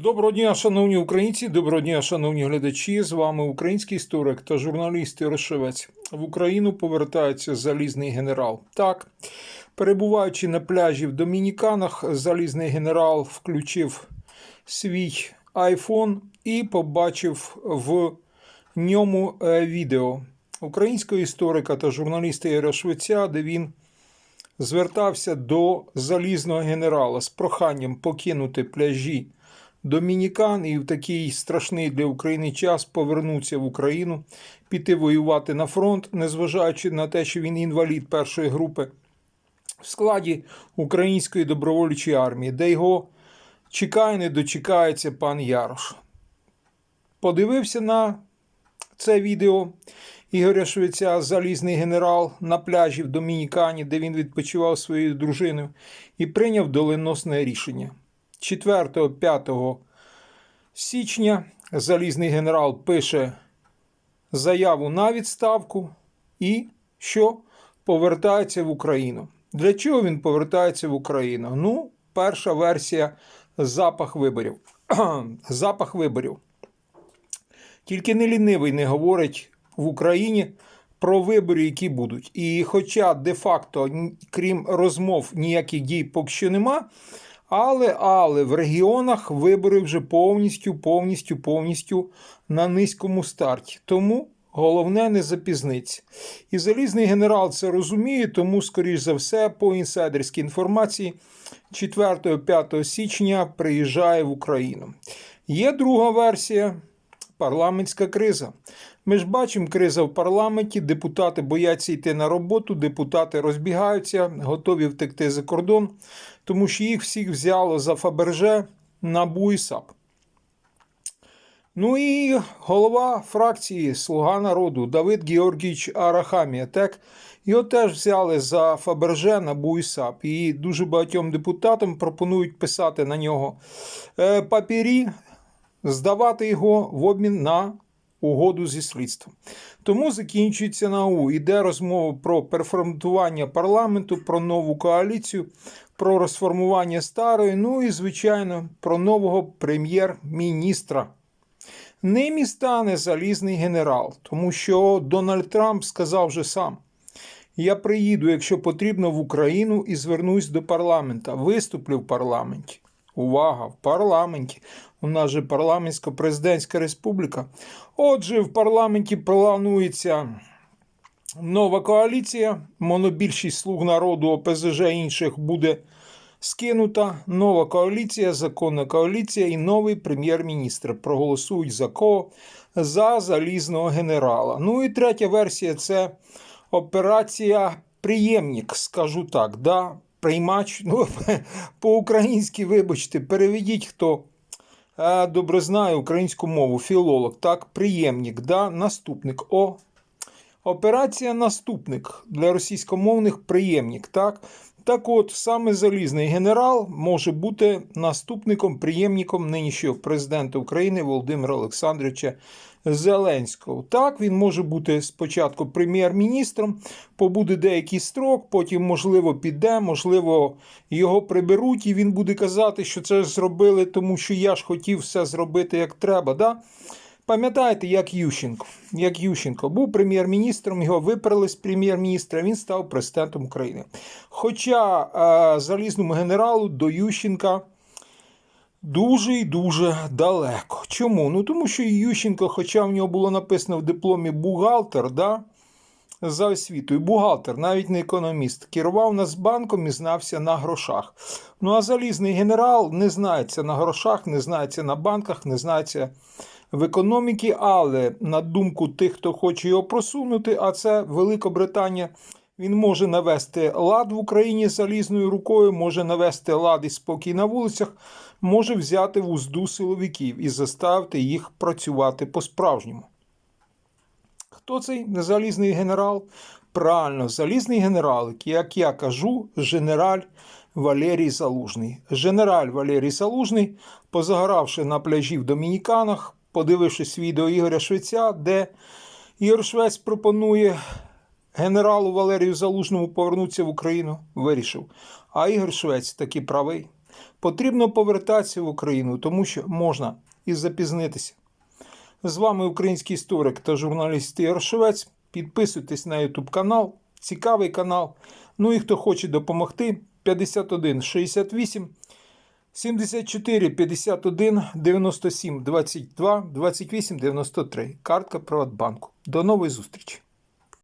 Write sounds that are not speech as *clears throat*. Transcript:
Доброго дня, шановні українці, доброго дня, шановні глядачі. З вами український історик та журналіст Ярошевець. В Україну повертається залізний генерал. Так, перебуваючи на пляжі в Домініканах, залізний генерал включив свій айфон і побачив в ньому е, відео українського історика та журналіста Ярошевця, де він звертався до залізного генерала з проханням покинути пляжі Домінікан і в такий страшний для України час повернутися в Україну, піти воювати на фронт, незважаючи на те, що він інвалід першої групи, в складі Української добровольчої армії, де його чекає, не дочекається пан Ярош. Подивився на це відео Ігоря Швеця, залізний генерал на пляжі в Домінікані, де він відпочивав своєю дружиною, і прийняв доленосне рішення. 4-5 січня залізний генерал пише заяву на відставку і що повертається в Україну. Для чого він повертається в Україну? Ну, перша версія запах виборів. *clears throat* запах виборів. Тільки не лінивий не говорить в Україні про вибори, які будуть. І хоча де-факто, крім розмов, ніяких дій поки що нема, але, але в регіонах вибори вже повністю, повністю, повністю на низькому старті. Тому головне не запізниться. І залізний генерал це розуміє, тому, скоріш за все, по інсайдерській інформації, 4-5 січня приїжджає в Україну. Є друга версія парламентська криза. Ми ж бачимо криза в парламенті, депутати бояться йти на роботу, депутати розбігаються, готові втекти за кордон, тому що їх всіх взяло за Фаберже на САП. Ну і голова фракції Слуга народу Давид Георгійович Арахамія. Так, його теж взяли за Фаберже на САП. І дуже багатьом депутатам пропонують писати на нього е, папірі, здавати його в обмін на угоду зі слідством. Тому закінчується НАУ. Іде розмова про переформатування парламенту, про нову коаліцію, про розформування старої, ну і, звичайно, про нового прем'єр-міністра. Ним і стане залізний генерал, тому що Дональд Трамп сказав вже сам. Я приїду, якщо потрібно, в Україну і звернусь до парламента. Виступлю в парламенті. Увага! В парламенті. У нас же парламентсько-президентська республіка. Отже, в парламенті планується нова коаліція. Монобільшість слуг народу ОПЗЖ інших буде скинута. Нова коаліція, законна коаліція і новий прем'єр-міністр проголосують за кого? За залізного генерала. Ну і третя версія це операція Приємник, скажу так. да? Приймач, ну, *laughs* по-українськи, вибачте, переведіть хто добре знає українську мову, філолог, так, приємник, да, наступник. О, Операція наступник для російськомовних приємник, так. Так от, саме залізний генерал може бути наступником, приємником нинішнього президента України Володимира Олександровича Зеленського. Так, він може бути спочатку прем'єр-міністром, побуде деякий строк, потім, можливо, піде, можливо, його приберуть, і він буде казати, що це зробили, тому що я ж хотів все зробити як треба. Да? Пам'ятаєте, як Ющенко. Як Ющенко був прем'єр-міністром, його виперли з прем'єр-міністра, він став президентом України. Хоча е, залізному генералу до Ющенка дуже і дуже далеко. Чому? Ну тому що Ющенко, хоча в нього було написано в дипломі бухгалтер, да, за освітою, бухгалтер, навіть не економіст, керував Нацбанком і знався на грошах. Ну а залізний генерал не знається на грошах, не знається на банках, не знається в економіці, але на думку тих, хто хоче його просунути, а це Великобританія. Він може навести лад в Україні залізною рукою, може навести лад і спокій на вулицях, може взяти в узду силовиків і заставити їх працювати по-справжньому. Хто цей залізний генерал? Правильно, залізний генерал, як я кажу, генераль Валерій Залужний. Генераль Валерій Залужний, позагоравши на пляжі в Домініканах, подивившись відео Ігоря Швеця, де Ігор Швець пропонує генералу Валерію Залужному повернутися в Україну, вирішив. А Ігор Швець таки правий. Потрібно повертатися в Україну, тому що можна і запізнитися. З вами український історик та журналіст Ігор Швець. Підписуйтесь на YouTube канал, цікавий канал. Ну і хто хоче допомогти, 51 68 74 51 97 22 28 93. Картка Приватбанку. До нової зустрічі!